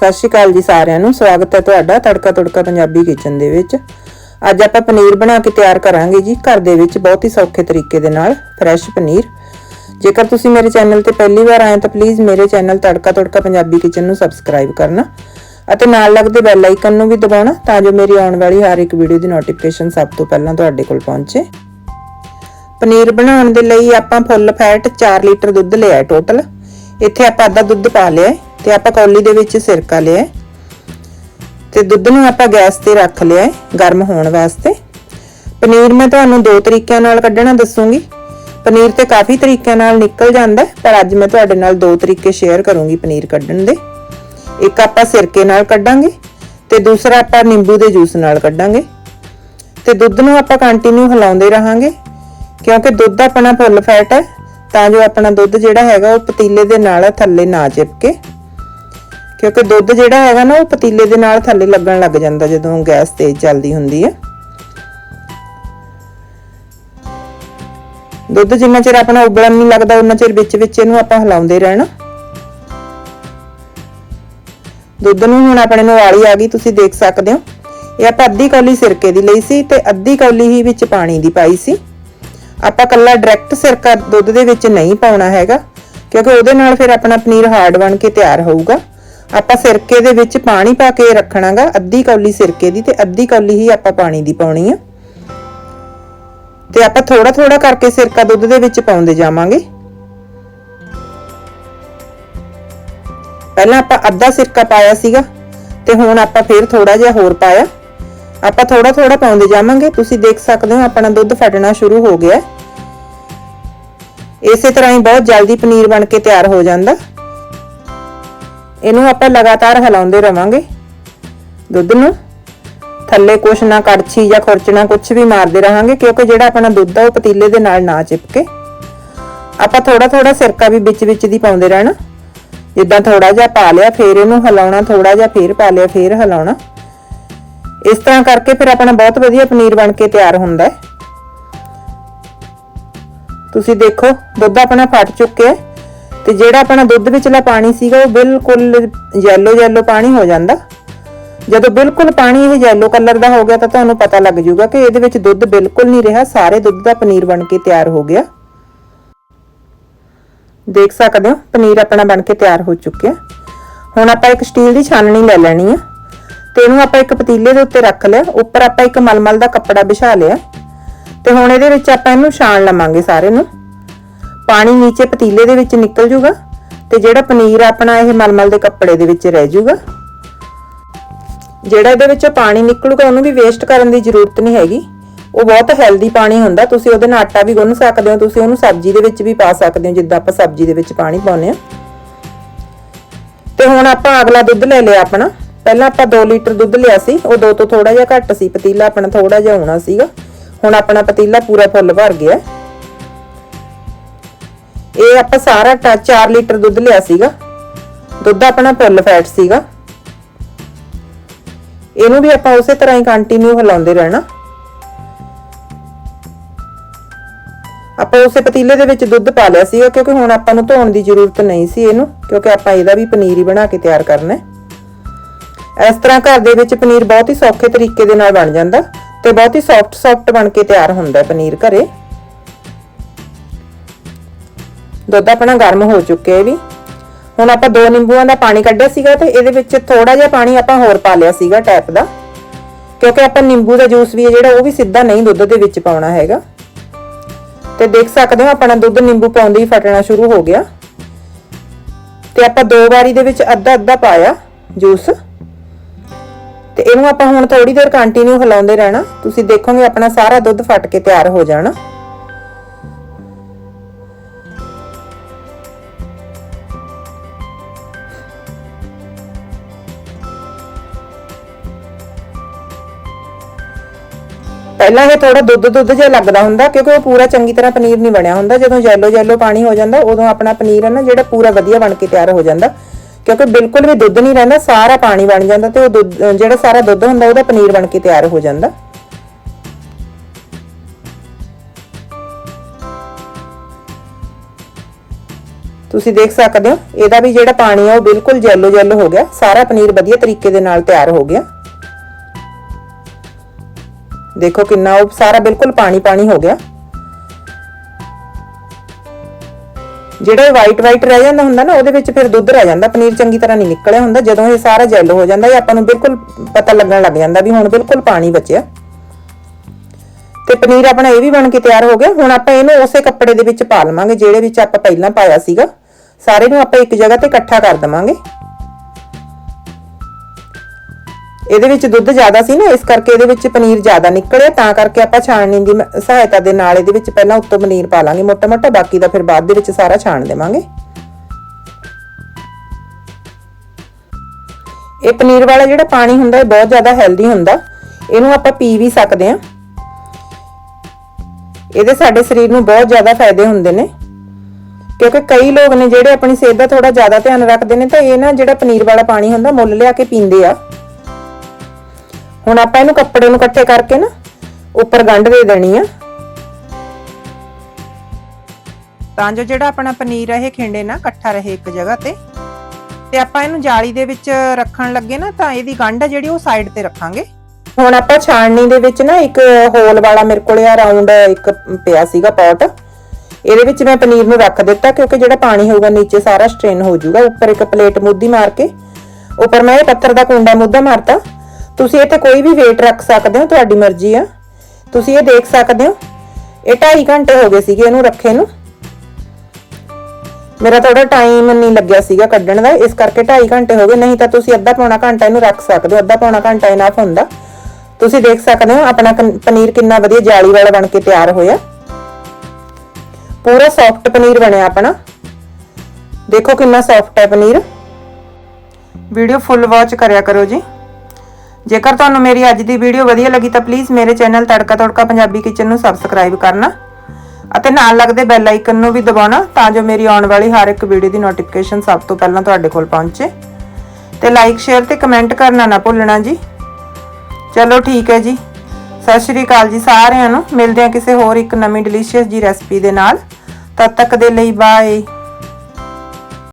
ਸਤਿ ਸ਼੍ਰੀ ਅਕਾਲ ਜੀ ਸਾਰਿਆਂ ਨੂੰ। ਸਵਾਗਤ ਹੈ ਤੁਹਾਡਾ ਤੜਕਾ ਤੁੜਕਾ ਪੰਜਾਬੀ ਕਿਚਨ ਦੇ ਵਿੱਚ। ਅੱਜ ਆਪਾਂ ਪਨੀਰ ਬਣਾ ਕੇ ਤਿਆਰ ਕਰਾਂਗੇ ਜੀ, ਘਰ ਦੇ ਵਿੱਚ ਬਹੁਤ ਹੀ ਸੌਖੇ ਤਰੀਕੇ ਦੇ ਨਾਲ ਫਰੈਸ਼ ਪਨੀਰ। ਜੇਕਰ ਤੁਸੀਂ ਮੇਰੇ ਚੈਨਲ ਤੇ ਪਹਿਲੀ ਵਾਰ ਆਏ ਤਾਂ ਪਲੀਜ਼ ਮੇਰੇ ਚੈਨਲ ਤੜਕਾ ਤੁੜਕਾ ਪੰਜਾਬੀ ਕਿਚਨ ਨੂੰ ਸਬਸਕ੍ਰਾਈਬ ਕਰਨਾ ਅਤੇ ਨਾਲ ਲੱਗਦੇ ਬੈਲ ਆਈਕਨ ਨੂੰ ਵੀ ਦਬਾਉਣਾ ਤਾਂ ਜੋ ਮੇਰੀ ਆਉਣ ਵਾਲੀ ਹਰ ਇੱਕ ਵੀਡੀਓ ਦੀ ਨੋਟੀਫਿਕੇਸ਼ਨ ਸਭ ਤੋਂ ਪਹਿਲਾਂ ਤੁਹਾਡੇ ਕੋਲ ਪਹੁੰਚੇ। ਪਨੀਰ ਬਣਾਉਣ ਦੇ ਲਈ ਆਪਾਂ ਫੁੱਲ ਫੈਟ 4 ਲੀਟਰ ਦੁੱਧ ਲਿਆ ਟੋਟਲ ਇੱਥੇ ਆਪਾਂ ਅੱਧਾ ਦੁੱਧ ਪਾ ਲਿਆ ਹੈ। ਤੇ ਆਪਾਂ ਕੌਲੀ ਦੇ ਵਿੱਚ ਸਿਰਕਾ ਲਿਆ ਤੇ ਦੁੱਧ ਨੂੰ ਆਪਾਂ ਗੈਸ ਤੇ ਰੱਖ ਲਿਆ ਗਰਮ ਹੋਣ ਵਾਸਤੇ। ਪਨੀਰ ਮੈਂ ਤੁਹਾਨੂੰ ਦੋ ਤਰੀਕਿਆਂ ਨਾਲ ਕੱਢਣਾ ਦੱਸੂਗੀ। ਪਨੀਰ ਤੇ ਕਾਫੀ ਤਰੀਕਿਆਂ ਨਾਲ ਨਿਕਲ ਜਾਂਦਾ ਪਰ ਅੱਜ ਮੈਂ ਤੁਹਾਡੇ ਨਾਲ ਦੋ ਤਰੀਕੇ ਸ਼ੇਅਰ ਕਰੂੰਗੀ ਪਨੀਰ ਕੱਢਣ ਦੇ। ਇੱਕ ਆਪਾਂ ਸਿਰਕੇ ਨਾਲ ਕੱਢਾਂਗੇ ਤੇ ਦੂਸਰਾ ਆਪਾਂ ਨਿੰਬੂ ਦੇ ਜੂਸ ਨਾਲ ਕੱਢਾਂਗੇ। ਤੇ ਦੁੱਧ ਨੂੰ ਆਪਾਂ ਕੰਟੀਨਿਊ ਹਿਲਾਉਂਦੇ ਰਹਾਂਗੇ, ਕਿਉਂਕਿ ਦੁੱਧ ਆਪਣਾ ਫੁੱਲ ਫੈਟ ਹੈ, ਤਾਂ ਜੋ ਆਪਣਾ ਦੁੱਧ ਜਿਹੜਾ ਹੈਗਾ ਉਹ ਪਤੀਲੇ ਦੇ ਨਾਲ ਥੱਲੇ ਨਾ ਚਿਪਕੇ। ਕਿਉਂਕਿ ਦੁੱਧ ਜਿਹੜਾ ਹੈਗਾ ਨਾ, ਉਹ ਪਤੀਲੇ ਦੇ ਨਾਲ ਥੱਲੇ ਲੱਗਣ ਲੱਗ ਜਾਂਦਾ ਜਦੋਂ ਗੈਸ ਤੇਜ਼ ਚੱਲਦੀ ਹੁੰਦੀ ਹੈ ਦੁੱਧ ਜਿੰਨਾ ਚਿਰ ਆਪਣਾ ਉਬਲਣ ਨਹੀਂ ਲੱਗਦਾ ਉਹਨਾਂ ਚਿਰ ਵਿੱਚ ਵਿੱਚ ਇਹਨੂੰ ਆਪਾਂ ਹਿਲਾਉਂਦੇ ਰਹਿਣਾ। ਦੁੱਧ ਨੂੰ ਹੁਣ ਆਪਣੇ ਨੂੰ ਵਾਲੀ ਆ ਗਈ, ਤੁਸੀਂ ਦੇਖ ਸਕਦੇ ਹੋ। ਇਹ ਆਪਾਂ ਅੱਧੀ ਕੌਲੀ ਸਿਰਕੇ ਦੀ ਲਈ ਸੀ ਤੇ ਅੱਧੀ ਕੌਲੀ ਹੀ ਵਿੱਚ ਪਾਣੀ ਦੀ ਪਾਈ ਸੀ। ਆਪਾਂ ਕੱਲਾ ਡਾਇਰੈਕਟ ਸਿਰਕਾ ਦੁੱਧ ਦੇ ਵਿੱਚ ਨਹੀਂ ਪਾਉਣਾ ਹੈਗਾ, ਕਿਉਂਕਿ ਉਹਦੇ ਨਾਲ ਫਿਰ ਆਪਣਾ ਪਨੀਰ ਹਾਰਡ ਬਣ ਕੇ ਤਿਆਰ ਹੋਊਗਾ। ਆਪਾਂ ਸਿਰਕੇ ਦੇ ਵਿੱਚ ਪਾਣੀ ਪਾ ਕੇ ਰੱਖਣਾਗਾ, ਅੱਧੀ ਕੌਲੀ ਸਿਰਕੇ ਦੀ ਤੇ ਅੱਧੀ ਕੌਲੀ ਹੀ ਆਪਾਂ ਪਾਣੀ ਦੀ ਪਾਉਣੀ ਆ। ਤੇ ਆਪਾਂ ਥੋੜਾ ਥੋੜਾ ਕਰਕੇ ਸਿਰਕਾ ਦੁੱਧ ਦੇ ਵਿੱਚ ਪਾਉਂਦੇ ਜਾਵਾਂਗੇ। ਪਹਿਲਾਂ ਆਪਾਂ ਅੱਧਾ ਸਿਰਕਾ ਪਾਇਆ ਸੀਗਾ ਤੇ ਹੁਣ ਆਪਾਂ ਫਿਰ ਥੋੜਾ ਜਿਹਾ ਹੋਰ ਪਾਇਆ। ਆਪਾਂ ਥੋੜਾ ਥੋੜਾ ਪਾਉਂਦੇ ਜਾਵਾਂਗੇ। ਤੁਸੀਂ ਦੇਖ ਸਕਦੇ ਹੋ ਆਪਣਾ ਦੁੱਧ ਫਟਣਾ ਸ਼ੁਰੂ ਹੋ ਗਿਆ। ਇਸੇ ਤਰ੍ਹਾਂ ਹੀ ਬਹੁਤ ਜਲਦੀ ਪਨੀਰ ਬਣ ਕੇ ਤਿਆਰ ਹੋ ਜਾਂਦਾ। ਇਹਨੂੰ ਆਪਾਂ ਲਗਾਤਾਰ ਹਿਲਾਉਂਦੇ ਰਵਾਂਗੇ। ਦੁੱਧ ਨੂੰ ਥੱਲੇ ਕੁਛ ਨਾ ਕੜਛੀ ਜਾਂ ਖੁਰਚਣਾ ਕੁਛ ਵੀ ਮਾਰਦੇ ਰਹਾਂਗੇ, ਕਿਉਂਕਿ ਜਿਹੜਾ ਆਪਣਾ ਦੁੱਧ ਆ ਉਹ ਪਤੀਲੇ ਦੇ ਨਾਲ ਨਾ ਚਿਪਕੇ। ਆਪਾਂ ਥੋੜਾ ਥੋੜਾ ਸਿਰਕਾ ਵੀ ਵਿੱਚ ਵਿੱਚ ਦੀ ਪਾਉਂਦੇ ਰਹਿਣਾ। ਜਿੱਦਾਂ ਥੋੜਾ ਜਿਹਾ ਪਾ ਲਿਆ, ਫੇਰ ਇਹਨੂੰ ਹਿਲਾਉਣਾ ਥੋੜਾ ਜਿਹਾ ਫੇਰ ਪਾ ਲਿਆ, ਫੇਰ ਹਿਲਾਉਣਾ। ਇਸ ਤਰ੍ਹਾਂ ਕਰਕੇ ਫਿਰ ਆਪਣਾ ਬਹੁਤ ਵਧੀਆ ਪਨੀਰ ਬਣ ਕੇ ਤਿਆਰ ਹੁੰਦਾ ਹੈ। ਤੁਸੀਂ ਦੇਖੋ, ਦੁੱਧ ਆਪਣਾ ਫਟ ਚੁੱਕਿਆ ਹੈ। ਤੇ ਜਿਹੜਾ ਆਪਣਾ ਦੁੱਧ ਵਿਚਲਾ ਪਾਣੀ ਸੀਗਾ ਉਹ ਬਿਲਕੁਲ ਯੈਲੋ ਯੈਲੋ ਪਾਣੀ ਹੋ ਜਾਂਦਾ। ਜਦੋਂ ਬਿਲਕੁਲ ਪਾਣੀ ਇਹ ਯੈਲੋ ਕਲਰ ਦਾ ਹੋ ਗਿਆ ਤਾਂ ਤੁਹਾਨੂੰ ਪਤਾ ਲੱਗ ਜਾਊਗਾ ਕਿ ਇਹਦੇ ਵਿੱਚ ਦੁੱਧ ਬਿਲਕੁਲ ਨਹੀਂ ਰਿਹਾ, ਸਾਰੇ ਦੁੱਧ ਦਾ ਪਨੀਰ ਬਣ ਕੇ ਤਿਆਰ ਹੋ ਗਿਆ। ਦੇਖ ਸਕਦੇ ਹੋ, ਪਨੀਰ ਆਪਣਾ ਬਣ ਕੇ ਤਿਆਰ ਹੋ ਚੁੱਕਿਆ। ਹੁਣ ਆਪਾਂ ਇੱਕ ਸਟੀਲ ਦੀ ਛਾਨਣੀ ਲੈ ਲੈਣੀ ਆ। ਤੇ ਇਹਨੂੰ ਆਪਾਂ ਇੱਕ ਪਤੀਲੇ ਦੇ ਉੱਤੇ ਰੱਖ ਲਿਆ। ਉੱਪਰ ਆਪਾਂ ਇੱਕ ਮਲਮਲ ਦਾ ਕੱਪੜਾ ਵਿਛਾ ਲਿਆ। ਤੇ ਹੁਣ ਇਹਦੇ ਵਿੱਚ ਆਪਾਂ ਇਹਨੂੰ ਛਾਣ ਲਵਾਂਗੇ ਸਾਰੇ ਨੂੰ। ਪਾਣੀ ਨੀਚੇ ਪਤੀਲੇ ਦੇ ਵਿੱਚ ਨਿਕਲ ਜੂਗਾ ਤੇ ਜਿਹੜਾ ਪਨੀਰ ਆਪਣਾ ਇਹ ਮਲਮਲ ਦੇ ਕੱਪੜੇ ਦੇ ਵਿੱਚ ਰਹਿ ਜੂਗਾ। ਜਿਹੜਾ ਇਹਦੇ ਵਿੱਚੋਂ ਪਾਣੀ ਨਿਕਲੂਗਾ ਉਹਨੂੰ ਵੀ ਵੇਸਟ ਕਰਨ ਦੀ ਜ਼ਰੂਰਤ ਨਹੀਂ ਹੈਗੀ। ਉਹ ਬਹੁਤ ਹੈਲਦੀ ਪਾਣੀ ਹੁੰਦਾ, ਤੁਸੀਂ ਉਹਦੇ ਨਾਲ ਆਟਾ ਵੀ ਗੁੰਨ ਸਕਦੇ ਹੋ, ਤੁਸੀਂ ਉਹਨੂੰ ਸਬਜ਼ੀ ਦੇ ਵਿੱਚ ਵੀ ਪਾ ਸਕਦੇ ਹੋ, ਜਿੱਦਾਂ ਆਪਾਂ ਸਬਜ਼ੀ ਦੇ ਵਿੱਚ ਪਾਣੀ ਪਾਉਂਦੇ ਆ ਤੇ ਹੁਣ ਆਪਾਂ ਅਗਲਾ ਦੁੱਧ ਲੈ ਲਿਆ ਆਪਣਾ। ਪਹਿਲਾਂ ਆਪਾਂ 2 ਲੀਟਰ ਦੁੱਧ ਲਿਆ ਸੀ, ਉਹ ਦੋ ਤੋਂ ਥੋੜਾ ਜਿਹਾ ਘੱਟ ਸੀ, ਪਤੀਲਾ ਆਪਣਾ ਥੋੜਾ ਜਿਹਾ ਹੋਣਾ ਸੀਗਾ। ਹੁਣ ਆਪਣਾ ਪਤੀਲਾ ਪੂਰਾ ਫੁੱਲ ਭਰ ਗਿਆ। ਇਹ ਆਪਾਂ ਸਾਰਾ 4 ਲੀਟਰ ਦੁੱਧ ਲਿਆ ਸੀਗਾ। ਦੁੱਧ ਆਪਣਾ ਫੁੱਲ ਫੈਟ ਸੀਗਾ। ਇਹਨੂੰ ਵੀ ਆਪਾਂ ਉਸੇ ਤਰ੍ਹਾਂ ਹੀ ਕੰਟੀਨਿਊ ਹਿਲਾਉਂਦੇ ਰਹਿਣਾ। ਆਪਾਂ ਉਸੇ ਪਤੀਲੇ ਦੇ ਵਿੱਚ ਦੁੱਧ ਪਾ ਲਿਆ ਸੀਗਾ, ਕਿਉਂਕਿ ਹੁਣ ਆਪਾਂ ਨੂੰ ਧੋਣ ਦੀ ਜ਼ਰੂਰਤ ਨਹੀਂ ਸੀ ਇਹਨੂੰ, ਕਿਉਂਕਿ ਆਪਾਂ ਇਹਦਾ ਵੀ ਪਨੀਰ ਹੀ ਬਣਾ ਕੇ ਤਿਆਰ ਕਰਨਾ ਹੈ। ਇਸ ਤਰ੍ਹਾਂ ਘਰ ਦੇ ਵਿੱਚ ਪਨੀਰ ਬਹੁਤ ਹੀ ਸੌਖੇ ਤਰੀਕੇ ਦੇ ਨਾਲ ਬਣ ਜਾਂਦਾ ਤੇ ਬਹੁਤ ਹੀ ਸੌਫਟ ਸੌਫਟ ਬਣ ਕੇ ਤਿਆਰ ਹੁੰਦਾ ਪਨੀਰ ਘਰੇ। ਦੁੱਧ ਆਪਣਾ ਗਰਮ ਹੋ ਚੁੱਕਿਆ ਹੈ ਵੀ। ਹੁਣ ਆਪਾਂ ਦੋ ਨਿੰਬੂਆਂ ਦਾ ਪਾਣੀ ਕੱਢਿਆ ਸੀਗਾ ਤੇ ਇਹਦੇ ਵਿੱਚ ਥੋੜਾ ਜਿਹਾ ਪਾਣੀ ਆਪਾਂ ਹੋਰ ਪਾ ਲਿਆ ਸੀਗਾ ਟੈਪ ਦਾ। ਕਿਉਂਕਿ ਆਪਾਂ ਨਿੰਬੂ ਦਾ ਜੂਸ ਵੀ ਹੈ ਜਿਹੜਾ, ਉਹ ਵੀ ਸਿੱਧਾ ਨਹੀਂ ਦੁੱਧ ਦੇ ਵਿੱਚ ਪਾਉਣਾ ਹੈਗਾ। ਤੇ ਦੇਖ ਸਕਦੇ ਹੋ ਆਪਣਾ ਦੁੱਧ ਨਿੰਬੂ ਪਾਉਂਦੇ ਹੀ ਫਟਣਾ ਸ਼ੁਰੂ ਹੋ ਗਿਆ। ਤੇ ਆਪਾਂ ਦੋ ਵਾਰੀ ਦੇ ਵਿੱਚ ਅੱਧਾ ਅੱਧਾ ਪਾਇਆ ਜੂਸ। ਤੇ ਇਹਨੂੰ ਆਪਾਂ ਹੁਣ ਥੋੜੀ ਦੇਰ ਕੰਟੀਨਿਊ ਹਿਲਾਉਂਦੇ ਰਹਿਣਾ। ਤੁਸੀਂ ਦੇਖੋਗੇ ਆਪਣਾ ਸਾਰਾ ਦੁੱਧ ਫਟ ਕੇ ਤਿਆਰ ਹੋ ਜਾਣਾ। ਪਹਿਲਾਂ ਇਹ ਥੋੜਾ ਦੁੱਧ ਦੁੱਧ ਜਿਹਾ ਲੱਗਦਾ ਹੁੰਦਾ ਕਿਉਂਕਿ ਉਹ ਪੂਰਾ ਚੰਗੀ ਤਰ੍ਹਾਂ ਪਨੀਰ ਨਹੀਂ ਬਣਿਆ ਹੁੰਦਾ। ਜਦੋਂ ਯੈਲੋ ਯੈਲੋ ਪਾਣੀ ਹੋ ਜਾਂਦਾ, ਉਦੋਂ ਆਪਣਾ ਪਨੀਰ ਹੈ ਨਾ ਜਿਹੜਾ ਪੂਰਾ ਵਧੀਆ ਬਣ ਕੇ ਤਿਆਰ ਹੋ ਜਾਂਦਾ। ਕਿਉਂਕਿ ਬਿਲਕੁਲ ਵੀ ਦੁੱਧ ਨਹੀਂ ਰਹਿੰਦਾ, ਸਾਰਾ ਪਾਣੀ ਬਣ ਜਾਂਦਾ ਤੇ ਉਹ ਦੁੱਧ ਜਿਹੜਾ ਸਾਰਾ ਦੁੱਧ ਹੁੰਦਾ, ਉਹਦਾ ਪਨੀਰ ਬਣ ਕੇ ਤਿਆਰ ਹੋ ਜਾਂਦਾ। ਤੁਸੀਂ ਦੇਖ ਸਕਦੇ ਹੋ, ਇਹਦਾ ਵੀ ਜਿਹੜਾ ਪਾਣੀ ਆ ਉਹ ਬਿਲਕੁਲ ਜੈਲੋ ਜੈਲੋ ਹੋ ਗਿਆ। ਸਾਰਾ ਪਨੀਰ ਵਧੀਆ ਤਰੀਕੇ ਦੇ ਨਾਲ ਤਿਆਰ ਹੋ ਗਿਆ। ਦੇਖੋ ਕਿੰਨਾ ਉਹ ਸਾਰਾ ਬਿਲਕੁਲ ਪਾਣੀ ਪਾਣੀ ਹੋ ਗਿਆ। ਜਿਹੜਾ ਵਾਈਟ ਵਾਈਟ ਰਹਿ ਜਾਂਦਾ ਹੁੰਦਾ ਨਾ, ਉਹਦੇ ਵਿੱਚ ਫਿਰ ਦੁੱਧ ਰਹਿ ਜਾਂਦਾ, ਪਨੀਰ ਚੰਗੀ ਤਰ੍ਹਾਂ ਨਹੀਂ ਨਿਕਲਿਆ ਹੁੰਦਾ, ਜਦੋਂ ਇਹ ਸਾਰਾ ਜੈਲੋ ਹੋ ਜਾਂਦਾ, ਇਹ ਆਪਾਂ ਨੂੰ ਬਿਲਕੁਲ ਪਤਾ ਲੱਗਣ ਲੱਗ ਜਾਂਦਾ ਵੀ ਹੁਣ ਬਿਲਕੁਲ ਪਾਣੀ ਬਚਿਆ। ਤੇ ਪਨੀਰ ਆਪਣਾ ਇਹ ਵੀ ਬਣ ਕੇ ਤਿਆਰ ਹੋ ਗਿਆ, ਹੁਣ ਆਪਾਂ ਇਹਨੂੰ ਉਸੇ ਕੱਪੜੇ ਦੇ ਵਿੱਚ ਪਾ ਲਵਾਂਗੇ, ਜਿਹੜੇ ਵਿੱਚ ਆਪਾਂ ਪਹਿਲਾਂ ਪਾਇਆ ਸੀਗਾ। ਸਾਰੇ ਨੂੰ ਆਪਾਂ ਇੱਕ ਜਗ੍ਹਾ ਤੇ ਇਕੱਠਾ ਕਰ ਦਵਾਂਗੇ। ਇਹਦੇ ਵਿੱਚ ਦੁੱਧ ਜ਼ਿਆਦਾ ਸੀ ਨਾ, ਇਸ ਕਰਕੇ ਇਹਦੇ ਵਿੱਚ ਪਨੀਰ ਜ਼ਿਆਦਾ ਨਿਕਲਿਆ, ਤਾਂ ਕਰਕੇ ਆਪਾਂ ਛਾਣਨੀ ਦੀ ਸਹਾਇਤਾ ਦੇ ਨਾਲ ਇਹਦੇ ਵਿੱਚ ਪਹਿਲਾਂ ਉੱਤੋਂ ਪਨੀਰ ਪਾ ਲਾਂਗੇ ਮੋਟਾ ਮੋਟਾ ਬਾਕੀ ਦਾ ਫਿਰ ਬਾਅਦ ਦੇ ਵਿੱਚ ਸਾਰਾ ਛਾਣ ਦੇਵਾਂਗੇ। ਇਹ ਪਨੀਰ ਵਾਲਾ ਜਿਹੜਾ ਪਾਣੀ ਹੁੰਦਾ, ਇਹ ਬਹੁਤ ਜ਼ਿਆਦਾ ਹੈਲਦੀ ਹੁੰਦਾ। ਇਹਨੂੰ ਆਪਾਂ ਪੀ ਵੀ ਸਕਦੇ ਹਾਂ। ਇਹਦੇ ਸਾਡੇ ਸਰੀਰ ਨੂੰ ਬਹੁਤ ਜ਼ਿਆਦਾ ਫਾਇਦੇ ਹੁੰਦੇ ਨੇ। ਕਿਉਂਕਿ ਕਈ ਲੋਕ ਨੇ ਜਿਹੜੇ ਆਪਣੀ ਸਿਹਤ ਦਾ ਥੋੜਾ ਜ਼ਿਆਦਾ ਧਿਆਨ ਰੱਖਦੇ ਨੇ, ਤਾਂ ਇਹ ਨਾ ਜਿਹੜਾ ਪਨੀਰ ਵਾਲਾ ਪਾਣੀ ਹੁੰਦਾ, ਮੁੱਲ ਲਿਆ ਕੇ ਪੀਂਦੇ ਆ। ਹੁਣ ਆਪਾਂ ਇਹਨੂੰ ਕੱਪੜੇ ਨੂੰ ਇਕੱਠੇ ਕਰਕੇ ਨਾ ਉੱਪਰ ਗੰਢ ਦੇ ਦੇਣੀ ਆ। ਤਾਂ ਜੋ ਜਿਹੜਾ ਆਪਣਾ ਪਨੀਰ ਆ, ਇਹ ਖਿੰਡੇ ਨਾ ਇਕੱਠਾ ਰਹੇ ਇੱਕ ਜਗ੍ਹਾ ਤੇ। ਤੇ ਆਪਾਂ ਇਹਨੂੰ ਜਾਲੀ ਦੇ ਵਿੱਚ ਰੱਖਣ ਲੱਗੇ ਨਾ, ਤਾਂ ਇਹਦੀ ਗੰਢ ਆ ਜਿਹੜੀ ਉਹ ਸਾਈਡ ਤੇ ਰੱਖਾਂਗੇ। ਹੁਣ ਆਪਾਂ ਛਾਣਨੀ ਦੇ ਵਿੱਚ ਨਾ ਇੱਕ ਹੋਲ ਵਾਲਾ ਮੇਰੇ ਕੋਲੇ ਆ ਰਾਉਂਡ ਇੱਕ ਪਿਆ ਸੀਗਾ ਪੌਟ ਇਹਦੇ ਵਿੱਚ ਮੈਂ ਪਨੀਰ ਨੂੰ ਰੱਖ ਦਿੱਤਾ, ਕਿਉਂਕਿ ਜਿਹੜਾ ਪਾਣੀ ਹੋਊਗਾ ਨੀਚੇ ਸਾਰਾ ਸਟ੍ਰੇਨ ਹੋ ਜਾਊਗਾ। ਉੱਪਰ ਇੱਕ ਪਲੇਟ ਮੁੱਦੀ ਮਾਰ ਕੇ, ਉੱਪਰ ਮੈਂ ਇਹ ਪੱਥਰ ਦਾ ਕੁੰਡਾ ਮੁੱਦਾ ਮਾਰਤਾ। ਤੁਸੀਂ ਇਹ ਇੱਥੇ ਕੋਈ ਵੀ weight ਰੱਖ ਸਕਦੇ ਹੋ, ਤੁਹਾਡੀ ਮਰਜ਼ੀ ਆ। ਤੁਸੀਂ ਇਹ ਦੇਖ ਸਕਦੇ ਹੋ, ਇਹ 2.5 ਘੰਟੇ ਹੋ ਗਏ ਸੀਗੇ ਇਹਨੂੰ ਰੱਖੇ ਨੂੰ। ਮੇਰਾ ਥੋੜਾ ਟਾਈਮ ਨਹੀਂ ਲੱਗਿਆ ਸੀਗਾ ਕੱਢਣ ਦਾ, ਇਸ ਕਰਕੇ 2.5 ਘੰਟੇ ਹੋ ਗਏ। ਨਹੀਂ ਤਾਂ ਤੁਸੀਂ ਅੱਧਾ ਪੌਣਾ ਘੰਟਾ ਇਹਨੂੰ ਰੱਖ ਸਕਦੇ ਹੋ, ਅੱਧਾ ਪੌਣਾ ਘੰਟਾ ਇਨਾਫ ਹੁੰਦਾ। ਤੁਸੀਂ ਦੇਖ ਸਕਦੇ ਹੋ, ਆਪਣਾ ਪਨੀਰ ਕਿੰਨਾ ਵਧੀਆ ਜਾਲੀ ਵਾਲਾ ਬਣ ਕੇ ਤਿਆਰ ਹੋਇਆ। ਪੂਰਾ ਸੌਫਟ ਪਨੀਰ ਬਣਿਆ ਆਪਣਾ। ਦੇਖੋ ਕਿੰਨਾ ਸੌਫਟ ਹੈ ਪਨੀਰ। ਵੀਡੀਓ ਫੁੱਲ ਵਾਚ ਕਰਿਆ ਕਰੋ ਜੀ। ਜੇਕਰ ਤੁਹਾਨੂੰ ਮੇਰੀ ਅੱਜ ਦੀ ਵੀਡੀਓ ਵਧੀਆ ਲੱਗੀ ਤਾਂ ਪਲੀਜ਼ ਮੇਰੇ ਚੈਨਲ ਤੜਕਾ ਤੜਕਾ ਪੰਜਾਬੀ ਕਿਚਨ ਨੂੰ ਸਬਸਕ੍ਰਾਈਬ ਕਰਨਾ ਅਤੇ ਨਾਲ ਲੱਗਦੇ ਬੈਲ ਆਈਕਨ ਨੂੰ ਵੀ ਦਬਾਉਣਾ ਤਾਂ ਜੋ ਮੇਰੀ ਆਉਣ ਵਾਲੀ ਹਰ ਇੱਕ ਵੀਡੀਓ ਦੀ ਨੋਟੀਫਿਕੇਸ਼ਨ ਸਭ ਤੋਂ ਪਹਿਲਾਂ ਤੁਹਾਡੇ ਕੋਲ ਪਹੁੰਚੇ। ਤੇ ਲਾਈਕ ਸ਼ੇਅਰ ਤੇ ਕਮੈਂਟ ਕਰਨਾ ਨਾ ਭੁੱਲਣਾ ਜੀ। ਚਲੋ ਠੀਕ ਹੈ ਜੀ। ਸਤਿ ਸ਼੍ਰੀ ਅਕਾਲ ਜੀ ਸਾਰਿਆਂ ਨੂੰ। ਮਿਲਦੇ ਹਾਂ ਕਿਸੇ ਹੋਰ ਇੱਕ ਨਵੀਂ ਡਿਲੀਸ਼ੀਅਸ ਜੀ ਰੈਸਪੀ ਦੇ ਨਾਲ। ਤਦ ਤੱਕ ਦੇ ਲਈ ਬਾਏ